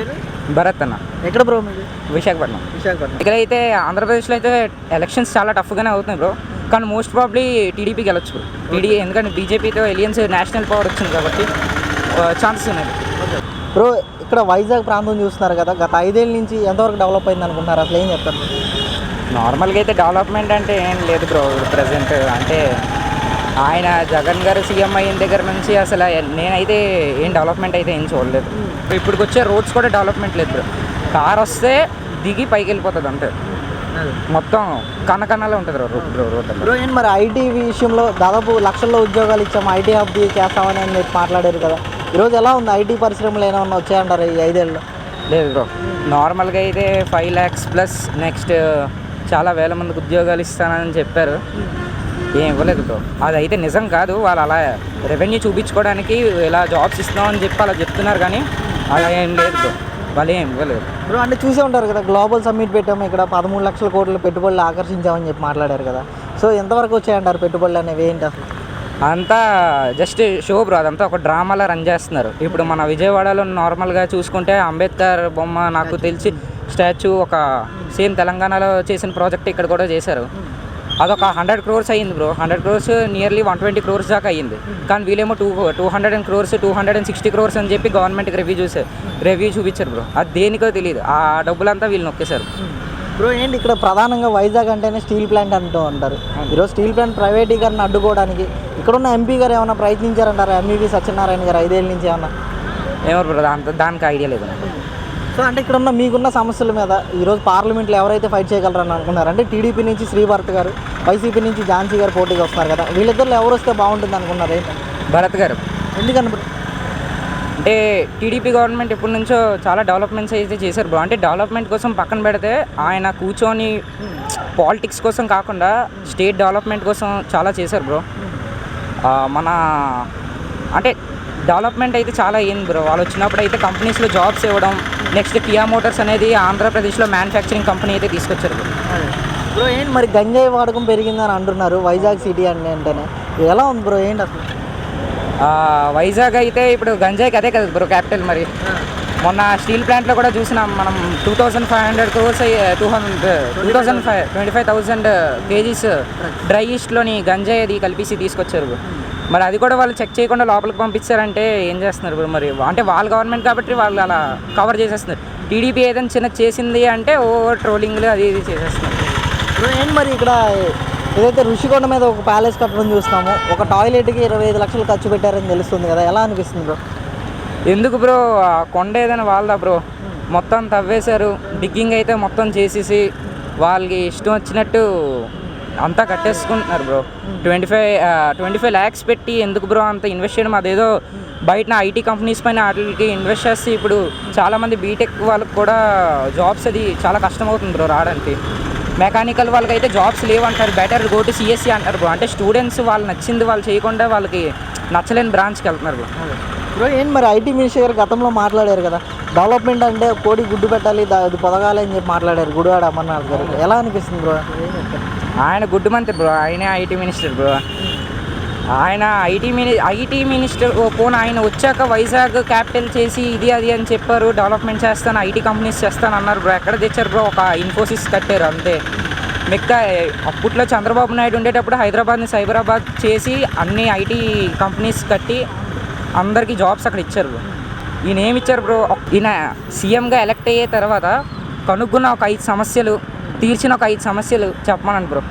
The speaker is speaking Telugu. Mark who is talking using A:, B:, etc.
A: పేరు?
B: భరత్ అన్న.
A: ఎక్కడ బ్రో మీది?
B: విశాఖపట్నం.
A: విశాఖపట్నం.
B: ఇక్కడ అయితే ఆంధ్రప్రదేశ్లో అయితే ఎలక్షన్స్ చాలా టఫ్గానే అవుతున్నాయి బ్రో. కానీ మోస్ట్ ప్రాబ్లీ టీడీపీకి వెళ్ళొచ్చు బ్రో టీడీ ఎందుకంటే బీజేపీతో ఎలియన్స్ నేషనల్ పవర్ వచ్చింది కాబట్టి ఛాన్సెస్ ఉన్నాయి.
A: బ్రో ఇక్కడ వైజాగ్ ప్రాంతం చూస్తున్నారు కదా గత ఐదేళ్ళ నుంచి ఎంతవరకు డెవలప్ అయింది అనుకుంటున్నారు? అసలు ఏం చెప్తారు?
B: నార్మల్గా అయితే డెవలప్మెంట్ అంటే ఏం లేదు బ్రో ప్రజెంట్. అంటే ఆయన జగన్ గారు సీఎం అయిన దగ్గర నుంచి అసలు నేనైతే ఏం డెవలప్మెంట్ అయితే ఏం చూడలేదు. ఇప్పుడు వచ్చే రోడ్స్ కూడా డెవలప్మెంట్ లేదు కార్ వస్తే దిగి పైకి వెళ్ళిపోతుంది అంతే. మొత్తం కన్నకన్నలో ఉంటుంది బ్రో
A: ఏంటి మరి ఐటీ విషయంలో దాదాపు లక్షల్లో ఉద్యోగాలు ఇచ్చాము ఐటీ హబ్ చేస్తామని అని చెప్పి మాట్లాడారు కదా. ఈరోజు ఎలా ఉంది? ఐటీ పరిశ్రమలు ఏమైనా వచ్చాయంటారు ఈ ఐదేళ్ళు?
B: లేదు బ్రో నార్మల్గా అయితే ఫైవ్ ల్యాక్స్ ప్లస్ నెక్స్ట్ చాలా వేల మందికి ఉద్యోగాలు ఇస్తానని చెప్పారు. ఏం ఇవ్వలేదు బ్రో అది అయితే నిజం కాదు వాళ్ళు అలా రెవెన్యూ చూపించుకోవడానికి ఇలా జాబ్స్ ఇస్తున్నామని చెప్పి అలా చెప్తున్నారు కానీ అలా ఏం లేదు బ్రో వాళ్ళు ఏం ఇవ్వలేదు.
A: బ్రో అంటే చూసే ఉంటారు కదా గ్లోబల్ సమ్మిట్ పెట్టాము ఇక్కడ పదమూడు లక్షల కోట్ల పెట్టుబడులు ఆకర్షించామని చెప్పి మాట్లాడారు కదా. సో ఎంతవరకు వచ్చాయంటారు పెట్టుబడులు అనేవి ఏంటి అసలు?
B: అంతా జస్ట్ షో బ్రో అదంతా ఒక డ్రామాలా రన్ చేస్తున్నారు. ఇప్పుడు మన విజయవాడలో నార్మల్గా చూసుకుంటే అంబేద్కర్ బొమ్మ నాకు తెలిసి స్టాచ్యూ ఒక సేమ్ తెలంగాణలో చేసిన ప్రాజెక్ట్ ఇక్కడ కూడా చేశారు. అదొక హండ్రెడ్ క్రోర్స్ అయ్యింది bro. Hundred crores nearly one twenty crores దాకా అయ్యింది. కానీ వీళ్ళేమో two two hundred and crores two hundred and sixty crores అని చెప్పి గవర్నమెంట్కి రివ్యూ చూసారు రివ్యూ చూపించారు బ్రో. అది దేనికో తెలియదు ఆ డబ్బులంతా వీళ్ళు నొక్కేశారు.
A: బ్రో ఏంటి ఇక్కడ ప్రధానంగా వైజాగ్ అంటేనే స్టీల్ ప్లాంట్ అంటూ ఉంటారు ఈరోజు స్టీల్ ప్లాంట్ ప్రైవేటీకరణ అడ్డుకోవడానికి ఇక్కడున్న ఎంపీ గారు ఏమైనా ప్రయత్నించారంటారా? ఎంఈవి సత్యనారాయణ గారు ఐదేళ్ళ నుంచి ఏమన్నా?
B: ఏమో బ్రో దాంతో దానికి ఐడియా లేదు.
A: సో అంటే ఇక్కడ ఉన్న మీకున్న సమస్యల మీద ఈరోజు పార్లమెంట్లో ఎవరైతే ఫైట్ చేయగలరని అనుకున్నారు అంటే టీడీపీ నుంచి శ్రీభారత్ గారు వైసీపీ నుంచి ఝాన్సీ గారు పోటీగా వస్తున్నారు కదా. వీళ్ళిద్దరిలో ఎవరు వస్తే బాగుంటుంది అనుకున్నారు ఏంటి?
B: భరత్ గారు.
A: ఎందుకని బ్రో
B: అంటే టీడీపీ గవర్నమెంట్ ఎప్పటి నుంచో చాలా డెవలప్మెంట్స్ అయితే చేశారు బ్రో. అంటే డెవలప్మెంట్ కోసం పక్కన పెడితే ఆయన కూర్చొని పాలిటిక్స్ కోసం కాకుండా స్టేట్ డెవలప్మెంట్ కోసం చాలా చేశారు బ్రో. మన అంటే డెవలప్మెంట్ అయితే చాలా అయ్యింది బ్రో. వాళ్ళు వచ్చినప్పుడు అయితే కంపెనీస్లో జాబ్స్ ఇవ్వడం నెక్స్ట్ కియా మోటార్స్ అనేది ఆంధ్రప్రదేశ్లో మ్యానుఫ్యాక్చరింగ్ కంపెనీ అయితే తీసుకొచ్చారు. బ్రో
A: ఏంటి మరి గంజాయి వాడకం పెరిగిందని అంటున్నారు వైజాగ్ సిటీ అంటే అంటేనే. ఎలా ఉంది బ్రో ఏంటి అసలు?
B: వైజాగ్ అయితే ఇప్పుడు గంజాయికి అదే కదా బ్రో క్యాపిటల్ మరి. మొన్న స్టీల్ ప్లాంట్లో కూడా చూసినాం మనం two thousand five hundred crores two hundred two thousand five twenty five thousand kgs dry ఈస్ట్లోని గంజాయి అది కలిపేసి తీసుకొచ్చారు. Bro. మరి అది కూడా వాళ్ళు చెక్ చేయకుండా లోపలికి పంపించారంటే ఏం చేస్తున్నారు bro మరి? అంటే వాళ్ళ గవర్నమెంట్ కాబట్టి వాళ్ళు అలా కవర్ చేసేస్తున్నారు. టీడీపీ ఏదైనా చిన్న చేసింది అంటే ఓ ట్రోలింగ్లు అది ఇది చేసేస్తున్నారు.
A: ఏంటి మరి ఇక్కడ ఏదైతే ఋషికొండ మీద ఒక ప్యాలెస్ కట్టడం చూస్తున్నామో ఒక టాయిలెట్కి ఇరవై ఐదు లక్షలు ఖర్చు పెట్టారని తెలుస్తుంది కదా ఎలా అనిపిస్తుంది బ్రో?
B: ఎందుకు బ్రో? ఆ కొండ ఏదైనా వాళ్ళదా బ్రో? మొత్తం తవ్వేశారు డిగ్గింగ్ అయితే మొత్తం చేసేసి వాళ్ళకి ఇష్టం వచ్చినట్టు అంతా కట్టేసుకుంటున్నారు bro. Twenty five twenty five lakhs పెట్టి ఎందుకు బ్రో అంత ఇన్వెస్ట్ చేయడం? అదేదో బయట ఐటీ కంపెనీస్ పైన వాటికి ఇన్వెస్ట్ చేస్తే ఇప్పుడు చాలామంది బీటెక్ వాళ్ళకి కూడా జాబ్స్ అది చాలా కష్టం అవుతుంది బ్రో రావడానికి. మెకానికల్ వాళ్ళకి అయితే జాబ్స్ లేవంటారు బెటర్ గో టు సిఎస్సి అంటారు బ్రో. అంటే స్టూడెంట్స్ వాళ్ళు నచ్చింది వాళ్ళు చేయకుండా వాళ్ళకి నచ్చలేని బ్రాంచ్కి వెళ్తున్నారు బ్రో.
A: బ్రో ఏంటి మరి ఐటీ మినిస్టర్ గారు గతంలో మాట్లాడారు కదా? డెవలప్మెంట్ అంటే కోడి గుడ్డు పెట్టాలి అది పొదగాలి అని చెప్పి మాట్లాడారు గుడివాడ అమర్నాథ్ గారు. ఎలా అనిపిస్తుంది బ్రో?
B: ఆయన గుడ్డు మంత్రి బ్రో ఆయనే ఐటీ మినిస్టర్ బ్రో. ఆయన ఐటీ మిని ఐటీ మినిస్టర్ ఓ పోను ఆయన వచ్చాక వైజాగ్ క్యాపిటల్ చేసి ఇది అది అని చెప్పారు. డెవలప్మెంట్ చేస్తాను ఐటీ కంపెనీస్ చేస్తాను అన్నారు బ్రో. ఎక్కడ తెచ్చారు బ్రో? ఒక ఇన్ఫోసిస్ కట్టారు అంతే. మిగతా అప్పట్లో చంద్రబాబు నాయుడు ఉండేటప్పుడు హైదరాబాద్ని సైబరాబాద్ చేసి అన్ని ఐటీ కంపెనీస్ కట్టి అందరికీ జాబ్స్ అక్కడ ఇచ్చారు బ్రో. ఈయన ఏమిచ్చారు బ్రో? ఈయన సీఎంగా ఎలక్ట్ అయ్యే తర్వాత కనుక్కున్న ఒక ఐదు సమస్యలు తీర్చిన ఒక ఐదు సమస్యలు చెప్పమనండి బ్రో.